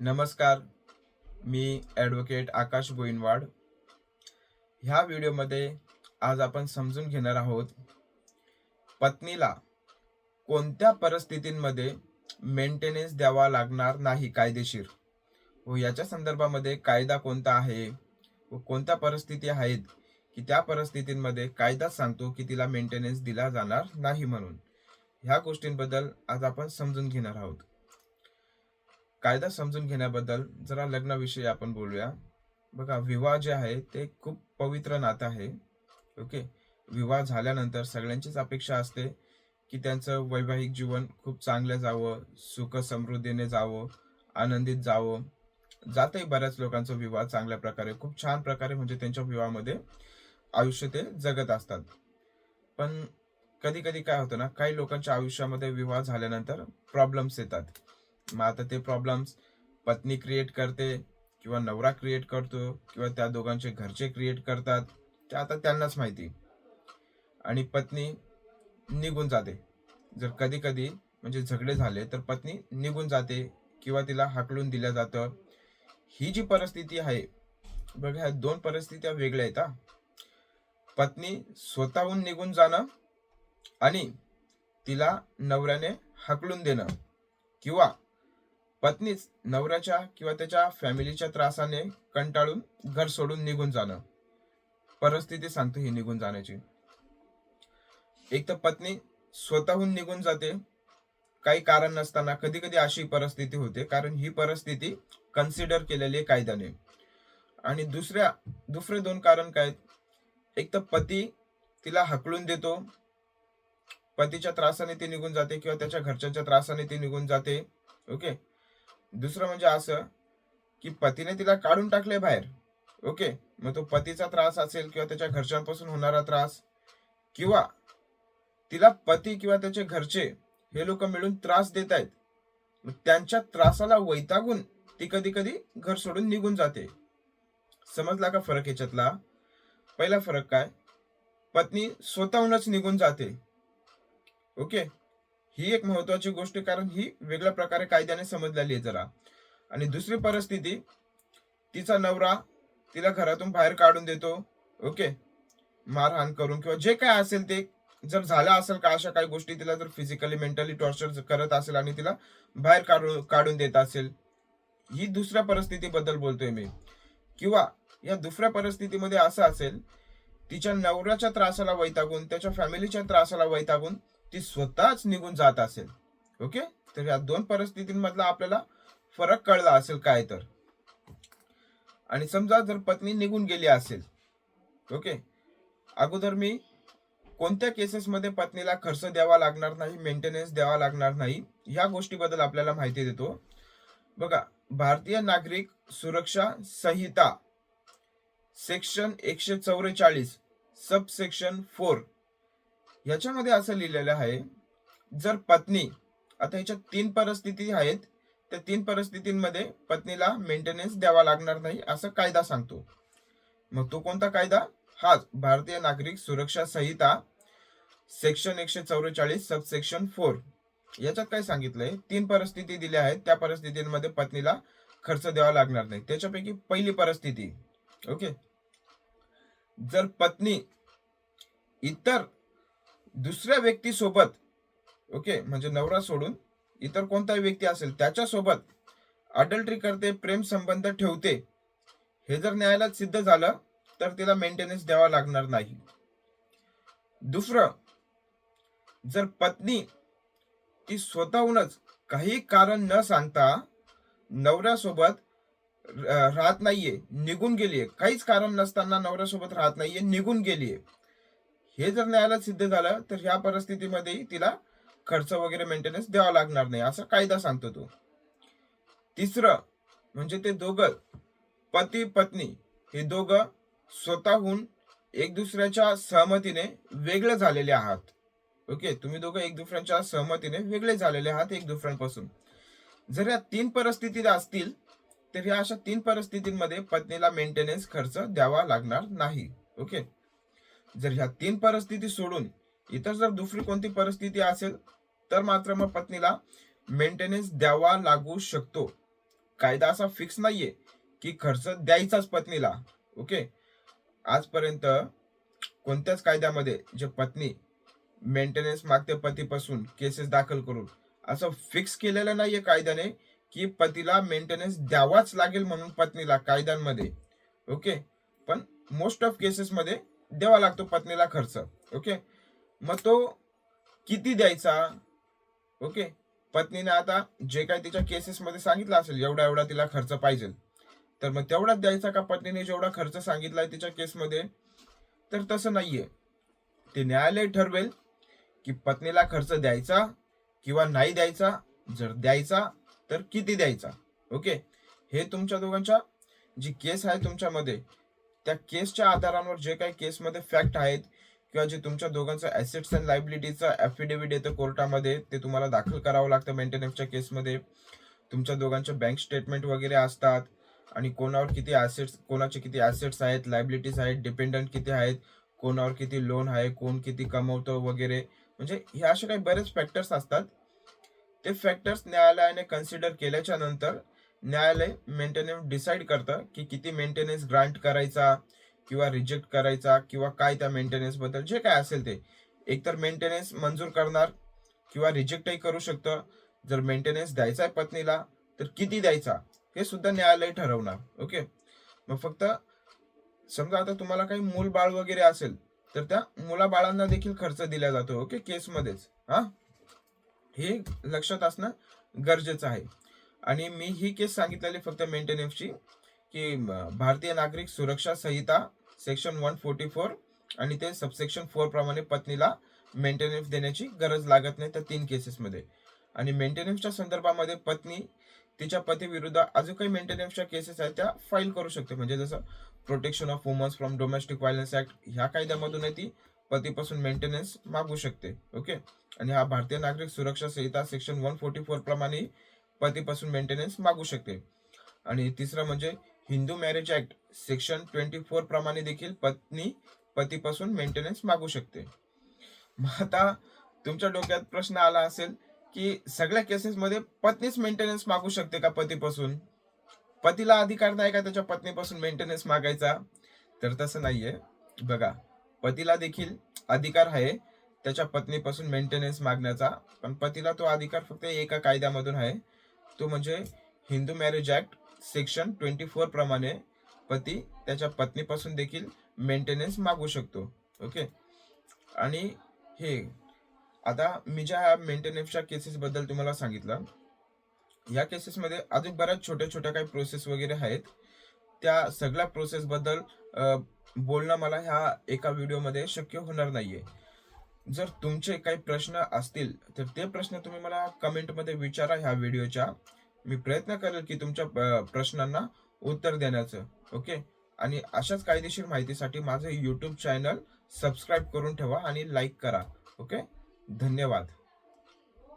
नमस्कार मी ॲडव्होकेट आकाश गोईनवाड ह्या व्हिडिओमध्ये आज आपण समजून घेणार आहोत पत्नीला कोणत्या परिस्थितींमध्ये मेंटेनन्स द्यावा लागणार नाही कायदेशीर? व याच्या संदर्भामध्ये कायदा कोणता आहे? व कोणत्या परिस्थिती आहेत की त्या परिस्थितींमध्ये कायदा सांगतो की तिला मेंटेनन्स दिला जाणार नाही म्हणून? ह्या गोष्टींबद्दल आज आपण समजून घेणार आहोत. कायदा समजून घेण्याबद्दल जरा लग्नाविषयी आपण बोलूया. बघा विवाह जे आहे ते खूप पवित्र नातं आहे. ओके? विवाह झाल्यानंतर सगळ्यांचीच अपेक्षा असते की त्यांचं वैवाहिक जीवन खूप चांगलं जावं सुख समृद्धीने जावं आनंदित जावं. जातही बऱ्याच लोकांचा विवाह चांगल्या प्रकारे खूप छान प्रकारे म्हणजे त्यांच्या विवाहामध्ये आयुष्य ते जगत असतात. पण कधी कधी काय होतं ना काही लोकांच्या आयुष्यामध्ये विवाह झाल्यानंतर प्रॉब्लेम्स येतात. मग आता ते प्रॉब्लेम्स पत्नी क्रिएट करते किंवा नवरा क्रिएट करतो किंवा त्या दोघांचे घरचे क्रिएट करतात. ते आता त्यांनाच माहिती. आणि पत्नी निघून जाते. जर कधी कधी म्हणजे झगडे झाले तर पत्नी निघून जाते किंवा तिला हाकलून दिलं जातं. ही जी परिस्थिती आहे बघा ह्या दोन परिस्थित्या वेगळ्या आहेत पत्नी स्वतःहून निघून जाणं आणि तिला नवऱ्याने हाकलून देणं किंवा पत्नीच नवऱ्याच्या किंवा त्याच्या फॅमिलीच्या त्रासाने कंटाळून घर सोडून निघून जाणं. परिस्थिती सांगतो ही निघून जाण्याची. एक तर पत्नी स्वतःहून निघून जाते. काही कारण नसताना कधी कधी अशी परिस्थिती होते कारण ही परिस्थिती कन्सिडर केलेली आहे कायद्याने. आणि दुसऱ्या दुसरे दोन कारण काय एक तर पती तिला हकलून देतो. पतीच्या त्रासाने ती निघून जाते किंवा त्याच्या घरच्यांच्या त्रासाने ती निघून जाते. ओके? दुसरं म्हणजे असं की पतीने तिला काढून टाकले बाहेर. ओके? मग तो पतीचा त्रास असेल किंवा त्याच्या घरच्यांपासून होणारा त्रास किंवा तिला पती किंवा त्याचे घरचे हे लोक मिळून त्रास देत आहेत त्यांच्या त्रासाला वैतागून ती कधी कधी घर सोडून निघून जाते. समजला का फरक याच्यातला पहिला फरक काय? पत्नी स्वतःहूनच निघून जाते. ओके? ही एक महत्वाची गोष्ट आहे, कारण ही वेगळ्या प्रकारे कायद्याने समजलेली आहे जरा. आणि दुसरी परिस्थिती तिचा नवरा तिला घरातून बाहेर काढून देतो. ओके? मारहाण करून किंवा जे काय असेल ते जर झालं असेल का अशा काही गोष्टी तिला जर फिजिकली मेंटली टॉर्चर करत असेल आणि तिला बाहेर काढून काढून देत असेल ही दुसऱ्या परिस्थितीबद्दल बोलतोय मी. किंवा या दुसऱ्या परिस्थितीमध्ये असं असेल तिच्या नवऱ्याच्या त्रासाला वैतागून त्याच्या फॅमिलीच्या त्रासाला वैतागून ती स्वतःच निघून जात असेल. ओके? तर या दोन परिस्थितींमधला आपल्याला फरक कळला असेल काय तर. आणि समजा जर पत्नी निघून गेली असेल ओके? अगोदर मी कोणत्या केसेसमध्ये पत्नीला खर्च द्यावा लागणार नाही मेंटेनन्स द्यावा लागणार नाही या गोष्टीबद्दल आपल्याला माहिती देतो. बघा भारतीय नागरिक सुरक्षा संहिता सेक्शन एकशे चौवेचाळीस सब सेक्शन फोर याच्यामध्ये असं लिहिलेलं आहे जर पत्नी आता ह्याच्यात तीन परिस्थिती आहेत त्या तीन परिस्थितींमध्ये पत्नीला मेंटेनन्स द्यावा लागणार नाही असं कायदा सांगतो. मग तो कोणता कायदा? हाच भारतीय नागरिक सुरक्षा संहिता सेक्शन एकशे चौवेचाळीस सब सेक्शन फोर याच्यात काय सांगितलंय? तीन परिस्थिती दिल्या आहेत त्या परिस्थितींमध्ये पत्नीला खर्च द्यावा लागणार नाही. त्याच्यापैकी पहिली परिस्थिती ओके? जर पत्नी इतर दुसऱ्या व्यक्तीसोबत ओके म्हणजे नवरा सोडून इतर कोणताही व्यक्ती असेल त्याच्यासोबत अडल्ट्री करते प्रेम संबंध ठेवते हे जर न्यायालयात सिद्ध झालं तर तिला मेंटेनन्स द्यावा लागणार नाही. दुसरं जर पत्नी ती स्वतःहूनच काही कारण न सांगता नवऱ्यासोबत राहत नाहीये निघून गेलीये काहीच कारण नसताना नवऱ्यासोबत राहत नाहीये निघून गेलीये हे जर न्यायालयात सिद्ध झालं तर ह्या परिस्थितीमध्ये तिला खर्च वगैरे मेंटेनन्स द्यावा लागणार नाही असं कायदा सांगतो तो. तिसरं म्हणजे ते दोघं पती पत्नी हे दोघं स्वतःहून एक दुसऱ्याच्या सहमतीने वेगळे झालेले आहात. ओके? तुम्ही दोघं एक दुसऱ्यांच्या सहमतीने वेगळे झालेले आहात एक दुसऱ्यांपासून. जर या तीन परिस्थिती असतील तर या अशा तीन परिस्थितींमध्ये पत्नीला मेंटेनन्स खर्च द्यावा लागणार नाही. ओके? जर ह्या तीन परिस्थिती सोडून इतर जर दुसरी कोणती परिस्थिती असेल तर मात्र मग पत्नीला मेंटेनन्स द्यावा लागू शकतो. कायदा असा फिक्स नाहीये की खर्च द्यायचाच पत्नीला ओके आजपर्यंत कोणत्याच कायद्यामध्ये जे पत्नी मेंटेनन्स मागते पतीपासून केसेस दाखल करून असं फिक्स केलेलं नाहीये कायद्याने की पतीला मेंटेनन्स द्यावाच लागेल म्हणून पत्नीला कायद्यांमध्ये ओके पण मोस्ट ऑफ केसेसमध्ये द्यावा लागतो पत्नीला खर्च ओके मग तो किती द्यायचा? ओके पत्नीने आता जे काही तिच्या केसेसमध्ये सांगितलं असेल एवढा एवढा तिला खर्च पाहिजे. तर मग तेवढाच द्यायचा का पत्नीने जेवढा खर्च सांगितलाय तिच्या केसमध्ये तर तसं नाहीये. ते न्यायालय ठरवेल की पत्नीला खर्च द्यायचा किंवा नाही द्यायचा. जर द्यायचा तर किती द्यायचा? ओके हे तुमच्या दोघांच्या जी केस आहे तुमच्यामध्ये त्या केसच्या आधारावर जे काही केसमध्ये फॅक्ट आहेत किंवा जे तुमच्या दोघांचं ॲसेट्स अँड लायबिलिटीचं ॲफिडेव्हिट येतं कोर्टामध्ये ते तुम्हाला दाखल करावं लागतं मेंटेनन्सच्या केसमध्ये. तुमच्या दोघांच्या बँक स्टेटमेंट वगैरे असतात आणि कोणावर किती ॲसेट्स कोणाचे किती ॲसेट्स आहेत लायबिलिटीज आहेत डिपेंडंट किती आहेत कोणावर किती लोन आहे कोण किती कमवतो वगैरे. म्हणजे ह्या असे काही बरेच फॅक्टर्स असतात. ते फॅक्टर्स न्यायालयाने कन्सिडर केल्याच्यानंतर न्यायालय मेंटेनन्स डिसाईड करतं की किती मेंटेनन्स ग्रांट करायचा किंवा रिजेक्ट करायचा किंवा काय त्या मेंटेनन्सबद्दल जे काय असेल ते. एकतर मेंटेनन्स मंजूर करणार किंवा रिजेक्टही करू शकतं. जर मेंटेनन्स द्यायचा आहे पत्नीला तर किती द्यायचा? हे सुद्धा न्यायालय ठरवणार. ओके? मग फक्त समजा आता तुम्हाला काही मूल बाळ वगैरे असेल तर त्या मुला बाळांना देखील खर्च दिला जातो ओके? केसमध्येच. हा? हे लक्षात असणं गरजेचं आहे. आणि मी ही केस सांगितलेली फक्त मेंटेनन्सची की भारतीय नागरिक सुरक्षा संहिता सेक्शन वन फोर्टी फोर आणि ते सबसेक्शन फोर प्रमाणे पत्नीला मेंटेनन्स देण्याची गरज लागत नाही त्या तीन केसेसमध्ये आणि मेंटेनन्सच्या संदर्भामध्ये पत्नी तिच्या पतीविरुद्ध अजून काही मेंटेनन्सच्या केसेस आहेत त्या फाईल करू शकते. म्हणजे जसं protection of womens from domestic violence act ह्या कायद्यामधून ती पतीपासून मेंटेनन्स मागू शकते. ओके आणि हा भारतीय नागरिक सुरक्षा संहिता सेक्शन वन फोर्टी फोर प्रमाणे पतीपासून मेंटेनन्स मागू शकते. आणि तिसरं म्हणजे Hindu marriage act section twenty four प्रमाणे देखील पत्नी पतीपासून मेंटेनन्स मागू शकते. मग आता तुमच्या डोक्यात प्रश्न आला असेल की सगळ्या केसेसमध्ये पत्नीच मेंटेनन्स मागू शकते का पतीपासून? पतीला अधिकार नाही का त्याच्या पत्नीपासून मेंटेनन्स मागायचा? तर तसं नाहीये. बघा पतीला देखील अधिकार आहे त्याच्या पत्नीपासून मेंटेनन्स मागण्याचा पण पतीला तो अधिकार फक्त एका कायद्यामधून आहे. तो म्हणजे Hindu marriage act section twenty four प्रमाणे पती त्याच्या पत्नीपासून देखील मेंटेनन्स मागू शकतो. ओके आणि हे आता मी ज्या मेंटेनन्सच्या केसेसबद्दल तुम्हाला सांगितलं या केसेसमध्ये अजून बऱ्याच छोट्या छोट्या काही प्रोसेस वगैरे आहेत. त्या सगळ्या प्रोसेसबद्दल बोलणं मला ह्या एका व्हिडिओमध्ये शक्य होणार नाही आहे जर तुमचे काही प्रश्न असतील तर ते प्रश्न तुम्ही मला कमेंटमध्ये विचारा ह्या व्हिडिओच्या. मी प्रयत्न करेल की तुमच्या प्रश्नांना उत्तर देण्याचं ओके? आणि अशाच कायदेशीर माहितीसाठी माझं यूट्यूब चॅनल सबस्क्राईब करून ठेवा आणि लाईक करा ओके? धन्यवाद.